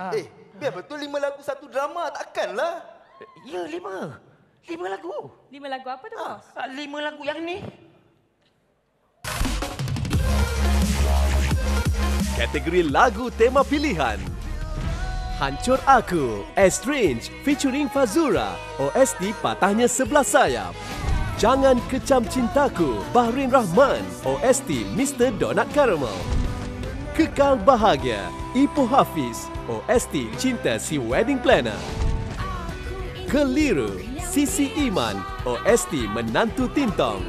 Ha. Eh, biar betul lima lagu satu drama. Takkanlah. Ya, lima. Lima lagu. Lima lagu apa tu, bos? Ah, Lima lagu yang ni. Kategori lagu tema pilihan. Hancur Aku, Estrange featuring Fazura, OST Patahnya Sebelah Sayap. Jangan Kecam Cintaku, Bahrin Rahman, OST Mr. Donut Caramel. Kekal Bahagia, Ipoh Hafiz, OST Cinta Si Wedding Planner. Keliru, Sisi Iman, OST Menantu Tintong.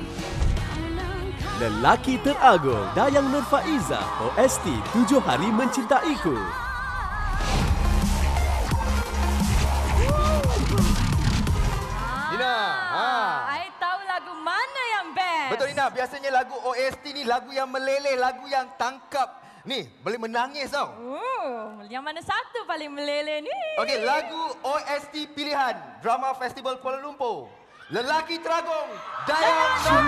Lelaki Teragung, Dayang Nur Faiza, OST Tujuh Hari Mencintaiku. Nina. Ha. I tahu lagu mana yang best. Betul Nina, biasanya lagu OST ni lagu yang meleleh, lagu yang tangkap. Ni, boleh menangis tau. Oh, yang mana satu paling meleleh ni? Okey, lagu OST pilihan Drama Festival Kuala Lumpur. Lelaki Teragung, Dayang Nur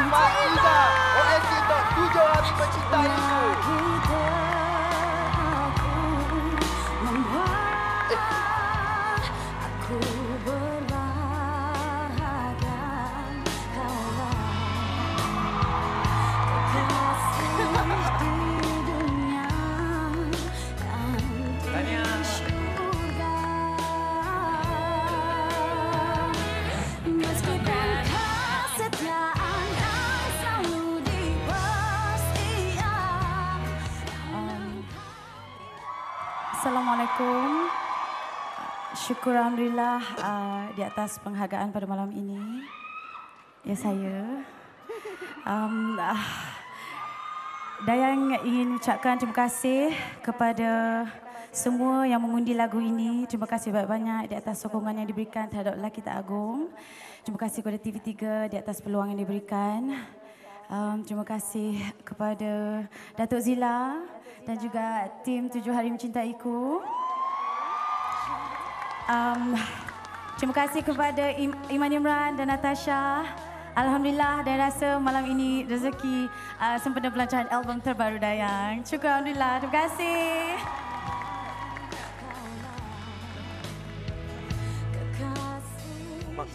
Assalamualaikum. Syukur Alhamdulillah uh, di atas penghargaan pada malam ini. Ya saya. Um, uh, Dayang ingin ucapkan terima kasih kepada semua yang mengundi lagu ini. Terima kasih banyak-banyak di atas sokongan yang diberikan terhadap Lelaki Tak Agung. Terima kasih kepada TV3 di atas peluang yang diberikan. Um, terima kasih kepada Datuk Zila dan juga tim Tujuh Hari Mencintaiku. Um, terima kasih kepada Im- Iman Imran dan Natasha. Alhamdulillah dan rasa malam ini rezeki uh, sempena pelancaran album terbaru Dayang. Syukur Alhamdulillah. Terima kasih. Mak,